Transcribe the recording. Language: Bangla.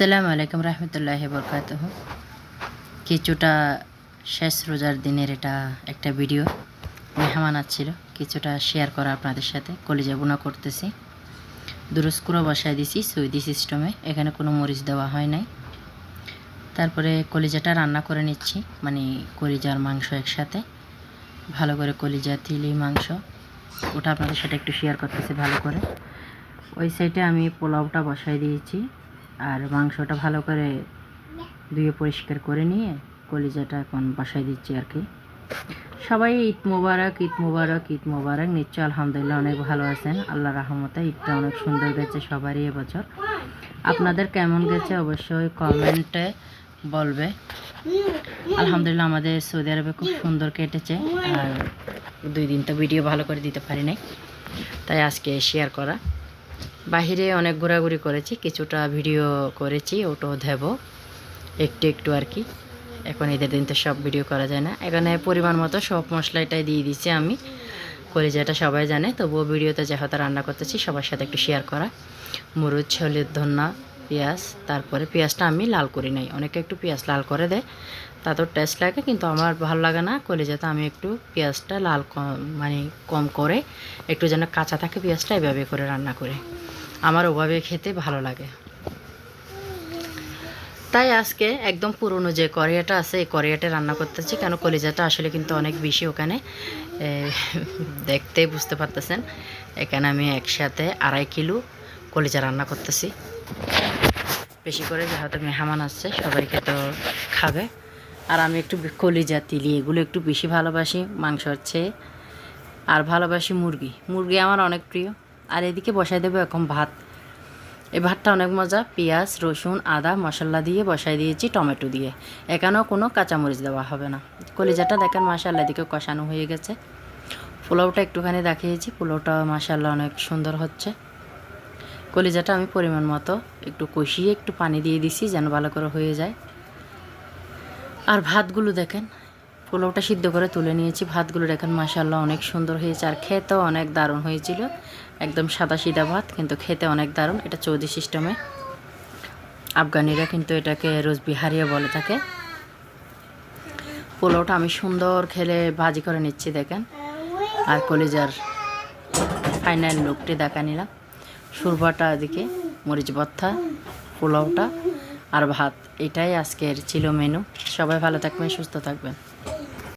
আসসালামু আলাইকুম রহমতুল্লাহ বরকাত কিছুটা শেষ রোজার দিনের এটা একটা ভিডিও মেহমান আসছিল, কিছুটা শেয়ার করা আপনাদের সাথে। কলিজা বোনা করতেছি। দুরস্কুরো বসায় দিছি সুইদি সিস্টেমে এখানে কোনো মরিচ দেওয়া হয় নাই। তারপরে কলিজাটা রান্না করে নিচ্ছি মানে কলিজার মাংস একসাথে। ভালো করে কলিজা, তিলি মাংস। ওটা আপনাদের সাথে একটু শেয়ার করতেছি ভালো করে। ওই সাইডে আমি পোলাওটা বসাই দিয়েছি। আর মাংসটা ভালো করে ধুয়ে পরিষ্কার করে নিয়ে কলিজাটা এখন বসাই দিচ্ছি আর কি। সবাই ঈদ মোবারক ঈদ মোবারক ঈদ মোবারক। নিশ্চয় আলহামদুলিল্লাহ অনেক ভালো আছেন। আল্লাহ রহমতে ঈদটা অনেক সুন্দর গেছে সবারই এবছর। আপনাদের কেমন গেছে অবশ্যই কমেন্টে বলবে। আলহামদুলিল্লাহ আমাদের সৌদি আরবে খুব সুন্দর কেটেছে। আর দুই দিন তো ভিডিও ভালো করে দিতে পারি নাই। তাই আজকে শেয়ার করা। বাহিরে অনেক ঘোরাঘুরি করেছি, কিছুটা ভিডিও করেছি ওটাও দেব একটু একটু আর কি। এখন ঈদের দিন তো সব ভিডিও করা যায় না। এখানে পরিমাণ মতো সব মশলাটাই দিয়ে দিচ্ছি আমি। কলিজাটা সবাই জানে, তবুও ভিডিওতে যেহেতু রান্না করতেছি, সবার সাথে একটু শেয়ার করা। মরুচ, হলুদ ধন্না পেঁয়াজ, তারপরে পেঁয়াজটা আমি লাল করি নাই। অনেকে একটু পেঁয়াজ লাল করে দেয় তা তো টেস্ট লাগে, কিন্তু আমার ভালো লাগে না, কলিজাতে আমি একটু পেঁয়াজটা লাল কম মানে কম করে, একটু যেন কাঁচা থাকে পেঁয়াজটা, এভাবে করে রান্না করে। আমার ওভাবে খেতে ভালো লাগে। তাই আজকে একদম পুরনো যে করিয়াটা আছে, এই করিয়াটা রান্না করতেছি, কেন কলিজাটা আসলে কিন্তু অনেক বেশি ওখানে দেখতে বুঝতে পারতেছেন। এখানে আমি একসাথে আড়াই কিলো কলিজা রান্না করতেছি। বেশি করে, যেহেতু মেহমান আসছে, সবাইকে তো খাবে। আর আমি একটু কলিজা, তিলি, এগুলো একটু বেশি ভালোবাসি মাংসর চেয়ে আর ভালোবাসি মুরগি। মুরগি আমার অনেক প্রিয়। আর এদিকে বসাই দেবো এখন ভাত। এই ভাতটা অনেক মজা, পেঁয়াজ, রসুন, আদা, মশলা দিয়ে বসাই দিয়েছি, টমেটো দিয়ে। এখানেও কোনো কাঁচামরিচ দেওয়া হবে না। কলিজাটা দেখেন মাসাল্লা দিকে কষানো হয়ে গেছে। পোলাওটা একটুখানি দেখিয়েছি, পোলাওটা মাসাল্লাহ অনেক সুন্দর হচ্ছে। কলিজাটা আমি পরিমাণ মতো একটু কষিয়ে একটু পানি দিয়ে দিছি যেন ভালো করে হয়ে যায়। আর ভাতগুলো দেখেন, পোলাওটা সিদ্ধ করে তুলে নিয়েছি। ভাতগুলো দেখেন মাসাল্লাহ অনেক সুন্দর হয়েছে আর খেতেও অনেক দারুণ হয়েছিল। একদম সাদা সিধা ভাত, কিন্তু খেতে অনেক দারুণ। এটা চৌদি সিস্টেমে আফগানিরা কিন্তু এটাকে রোজ বিহারিয়া বলে থাকে পোলাওটা আমি সুন্দর খেলে ভাজি করে নিচ্ছি দেখেন। আর কলিজার ফাইনাল লুকটি দেখা নিলাম। সুরভাটা এদিকে, মরিচ ভর্তা পোলাওটা আর ভাত। এটাই আজকের ছিল মেনু সবাই ভালো থাকবেন, সুস্থ থাকবেন।